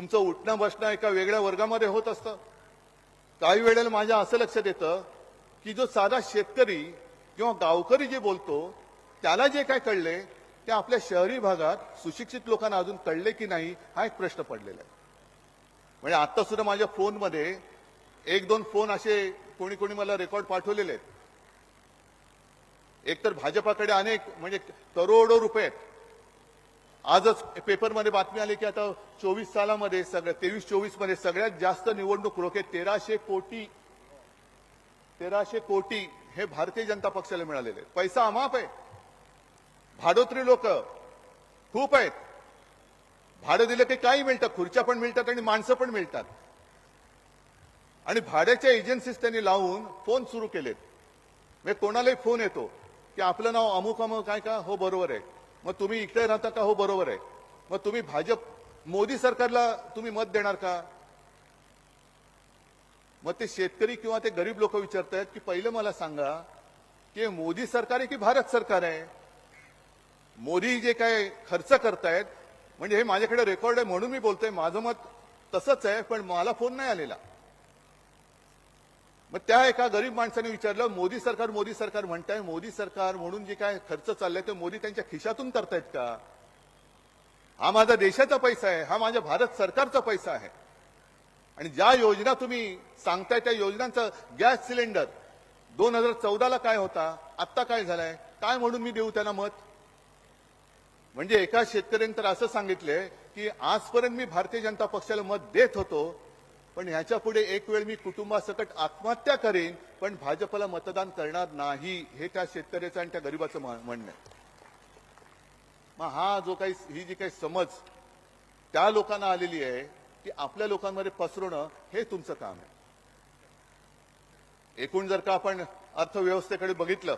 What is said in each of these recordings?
तुमचं उठणं बसणं एका वेगळ्या वर्गामध्ये होत असतं. काही वेळेला माझ्या असं लक्षात येतं की जो साधा शेतकरी किंवा गावकरी जे बोलतो त्याला जे काय कळले ते आपल्या शहरी भागात सुशिक्षित लोकांना अजून कळले की नाही हा एक प्रश्न पडलेला आहे. म्हणजे आता सुद्धा माझ्या फोनमध्ये एक दोन फोन असे कोणी कोणी मला रेकॉर्ड पाठवलेले आहेत. एकतर भाजपाकडे अनेक म्हणजे करोडो रुपये आहेत. आजच पेपरमध्ये बातमी आली की आता चोवीस सालामध्ये सगळ्या तेवीस चोवीसमध्ये सगळ्यात जास्त निवडणूक रोखे तेराशे कोटी तेराशे कोटी हे भारतीय जनता पक्षाला मिळालेले. पैसा अमाप आहे. भाडोत्री लोक खूप आहेत. भाडं दिलं की काही मिळतं खुर्च्या पण मिळतात आणि माणसं पण मिळतात. आणि भाड्याच्या एजन्सीज त्यांनी लावून फोन सुरू केलेत. म्हणजे कोणालाही फोन येतो की आपलं नाव अमुक अमुक काय का? हो बरोबर आहे. मग तुम्ही इकडे राहता का? हो बरोबर आहे. मग तुम्ही भाजप मोदी सरकारला तुम्ही मत देणार का? मग ते शेतकरी किंवा ते गरीब लोक विचारतायत की पहिलं मला सांगा की मोदी सरकार आहे की भारत सरकार आहे? मोदी जे काय खर्च करतायत म्हणजे हे माझ्याकडे रेकॉर्ड आहे म्हणून मी बोलतोय माझं मत तसंच आहे पण मला फोन नाही आलेला. मग त्या एका गरीब माणसाने विचारलं मोदी सरकार मोदी सरकार म्हणताय मोदी सरकार म्हणून जे काय खर्च चाललाय ते मोदी त्यांच्या खिशातून करतायत का? हा माझा देशाचा पैसा आहे हा माझ्या भारत सरकारचा पैसा आहे. आणि ज्या योजना तुम्ही सांगताय त्या योजनांचं गॅस सिलेंडर दोन हजार चौदाला काय होता आत्ता काय झालाय काय म्हणून मी देऊ त्यांना मत? म्हणजे एका शेतकऱ्याने तर असं सांगितलंय की आजपर्यंत मी भारतीय जनता पक्षाला मत देत होतो पण ह्याच्या पुढे एक वेळ मी कुटुंबासकट आत्महत्या करेन पण भाजपला मतदान करणार नाही हे त्या शेतकऱ्याचं आणि त्या गरीबाचं म्हणणं आहे. मग हा जो काही ही जी काही समज त्या लोकांना आलेली आहे की आपल्या लोकांमध्ये पसरवणं हे तुमचं काम आहे. एकूण जर का आपण अर्थव्यवस्थेकडे बघितलं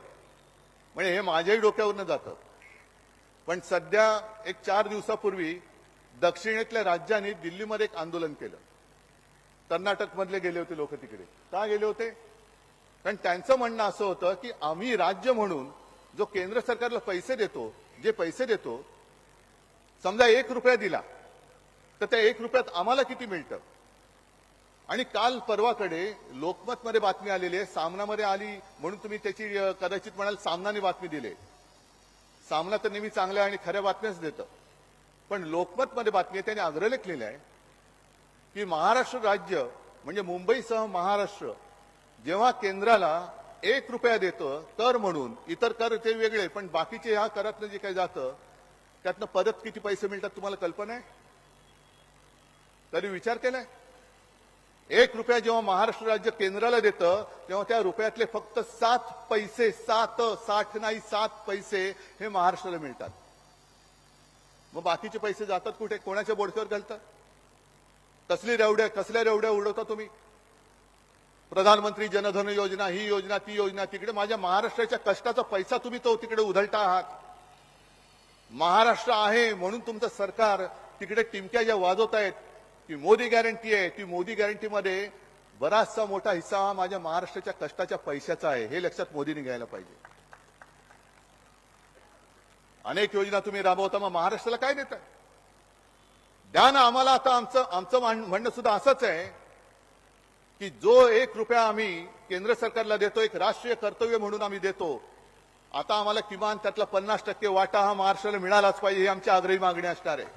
म्हणजे हे माझ्याही डोक्यावरनं जातं. पण सध्या एक चार दिवसापूर्वी दक्षिणेतल्या राज्यांनी दिल्लीमध्ये एक आंदोलन केलं. कर्नाटक मधले गेले होते लोक तिकडे. का गेले होते? कारण त्यांचं म्हणणं असं होतं की आम्ही राज्य म्हणून जो केंद्र सरकारला पैसे देतो जे पैसे देतो समजा एक रुपया दिला तर त्या एक रुपयात आम्हाला किती मिळतं? आणि काल परवाकडे लोकमतमध्ये बातमी आलेली आहे सामनामध्ये आली म्हणून तुम्ही त्याची कदाचित म्हणाल सामनाने बातमी दिली सामना तर नेहमी चांगल्या आणि खऱ्या बातम्याच देतं. पण लोकमतमध्ये बातमी आहे त्याने अग्रलेख लिहिला आहे की महाराष्ट्र राज्य म्हणजे मुंबईसह महाराष्ट्र जेव्हा केंद्राला एक रुपया देतं कर म्हणून इतर कर ते वेगळे पण बाकीचे ह्या करातनं जे काही जातं त्यातनं परत किती पैसे मिळतात तुम्हाला कल्पना आहे? तरी विचार केलाय? एक रुपया जेव्हा महाराष्ट्र राज्य केंद्राला देतं तेव्हा त्या रुपयातले फक्त सात पैसे सात साठ नाही सात पैसे हे महाराष्ट्राला मिळतात. मग बाकीचे पैसे जातात कुठे? कोणाच्या बोडक्यावर घालतात? कसली रेवड्या कसल्या रेवड्या उडवता तुम्ही? प्रधानमंत्री जनधन योजना ही योजना ती योजना तिकडे माझ्या महाराष्ट्राच्या कष्टाचा पैसा तुम्ही तो तिकडे उधळता आहात. महाराष्ट्र आहे म्हणून तुमचं सरकार तिकडे टिमक्या ज्या वाजवत आहेत ती मोदी गॅरंटी आहे ती मोदी गॅरंटीमध्ये बराचसा मोठा हिस्सा हा माझ्या महाराष्ट्राच्या कष्टाच्या पैशाचा आहे हे लक्षात मोदींनी घ्यायला पाहिजे. अनेक योजना तुम्ही राबवता मग महाराष्ट्राला काय देताय? ध्यान आम्हाला आता आमचं आमचं म्हणणं सुद्धा असंच आहे की जो एक रुपया आम्ही केंद्र सरकारला देतो एक राष्ट्रीय कर्तव्य म्हणून आम्ही देतो आता आम्हाला किमान त्यातला पन्नास टक्के वाटा हा महाराष्ट्राला मिळालाच पाहिजे ही आमची आग्रही मागणी असणार आहे.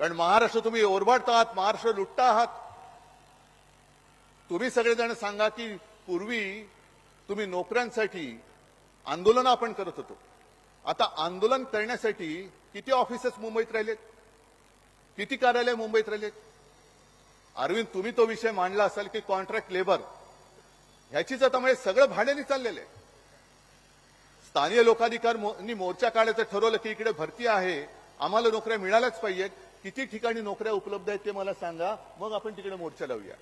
कारण महाराष्ट्र तुम्ही ओरबाडता आहात महाराष्ट्र लुटता आहात. तुम्ही सगळेजण सांगा की पूर्वी तुम्ही नोकऱ्यांसाठी आंदोलन आपण करत होतो. आता आंदोलन करण्यासाठी किती ऑफिसेस मुंबईत राहिलेत? किती कार्यालय मुंबईत राहिलेत अरविंद तुम्ही तो विषय मांडला असाल की कॉन्ट्रॅक्ट लेबर ह्याचीच आता म्हणजे सगळं भाड्याने चाललेलं आहे. स्थानीय लोकाधिकार मो- मोर्चा काढायचं ठरवलं की इकडे भरती आहे आम्हाला नोकऱ्या मिळाल्याच पाहिजेत. किती ठिकाणी नोकऱ्या उपलब्ध आहेत ते मला सांगा. मग आपण तिकडे मोर्चा लावूया.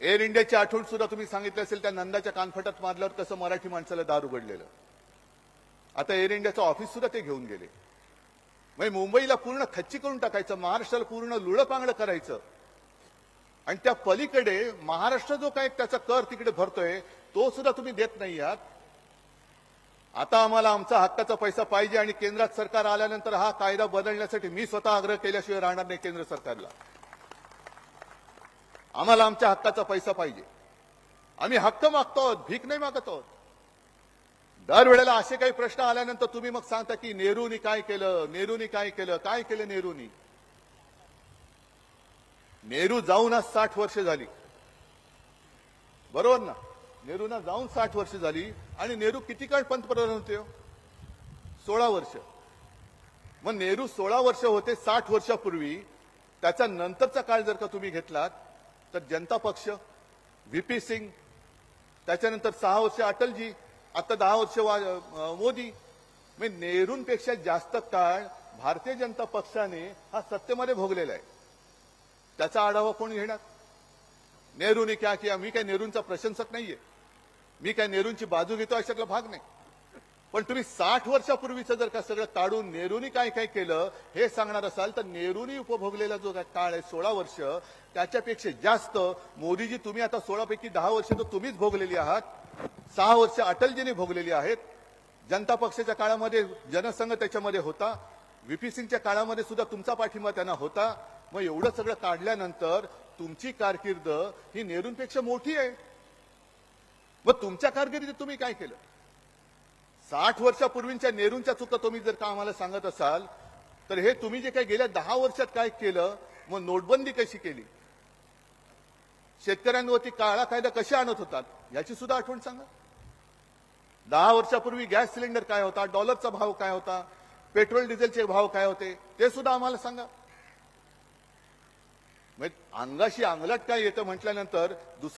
एअर इंडियाची आठवण सुद्धा तुम्ही सांगितलं असेल त्या नंदाच्या कानफटात मारल्यावर कसं मराठी माणसाला दार उघडलेलं. आता एअर इंडियाचं ऑफिस सुद्धा ते घेऊन गेले. म्हणजे मुंबईला पूर्ण खच्ची करून टाकायचं महाराष्ट्राला पूर्ण लुळपांगड करायचं. आणि त्या पलीकडे महाराष्ट्र जो काय त्याचा कर तिकडे भरतोय तो सुद्धा तुम्ही देत नाही आहात. आता आम्हाला आमचा हक्काचा पैसा पाहिजे आणि केंद्रात सरकार आल्यानंतर हा कायदा बदलण्यासाठी मी स्वतः आग्रह केल्याशिवाय राहणार नाही केंद्र सरकारला. आम्हाला आमच्या हक्काचा पैसा पाहिजे. आम्ही हक्क मागतो आहोत भीक नाही मागत आहोत. दरवेळेला असे काही प्रश्न आल्यानंतर तुम्ही मग सांगता की नेहरूनी काय केलं? नेहरूनी काय केलं? काय केलं नेहरूनी? नेहरू जाऊन आज साठ वर्ष झाली. बरोबर ना? नेहरूना जाऊन साठ वर्ष झाली आणि नेहरू किती काळ पंतप्रधान होते हो? सोळा वर्ष. मग नेहरू सोळा वर्ष होते साठ वर्षापूर्वी. त्याच्या नंतरचा काळ जर का तुम्ही घेतलात तर जनता पक्ष व्हीपी सिंग त्याच्यानंतर सहा वर्ष अटलजी आता दहा वर्ष वा- मोदी म्हणजे नेहरूंपेक्षा जास्त काळ भारतीय जनता पक्षाने हा सत्तेमध्ये भोगलेला आहे. त्याचा आढावा कोण घेणार? नेहरूने क्या किया? मी काय नेहरूंचा प्रशंसक नाहीये. मी काय नेहरूंची बाजू घेतो अशातला भाग नाही. पण तुम्ही साठ वर्षापूर्वीचं जर का सगळं काढून नेहरूनी काय काय केलं हे सांगणार असाल तर नेहरूनी उपभोगलेला जो काय काळ आहे सोळा वर्ष त्याच्यापेक्षा जास्त मोदीजी तुम्ही आता सोळापैकी दहा वर्ष तर तुम्हीच भोगलेली आहात. सहा वर्ष अटलजींनी भोगलेली आहेत. जनता पक्षाच्या काळामध्ये जनसंघ त्याच्यामध्ये होता. व्हीपी सिंगच्या काळामध्ये सुद्धा तुमचा पाठिंबा त्यांना होता. मग एवढं सगळं काढल्यानंतर तुमची कारकीर्द ही नेहरूंपेक्षा मोठी आहे. मग तुमच्या कारकिर्दीत तुम्ही काय केलं? साठ वर्षापूर्वींच्या नेहरूंच्या चुका तुम्ही जर का आम्हाला सांगत असाल तर हे तुम्ही जे काही गेल्या दहा वर्षात काय केलं मग नोटबंदी कशी केली? शेतकऱ्यांवरती काळा कायदा कसे आणत होतात याची सुद्धा आठवण सांगा. दहा वर्षापूर्वी गॅस सिलेंडर काय होता? डॉलरचा भाव काय होता? पेट्रोल डिझेलचे भाव काय होते? ते सुद्धा आम्हाला सांगा. म्हणजे अंगाशी अंगलट काय येतं म्हटल्यानंतर दुसरं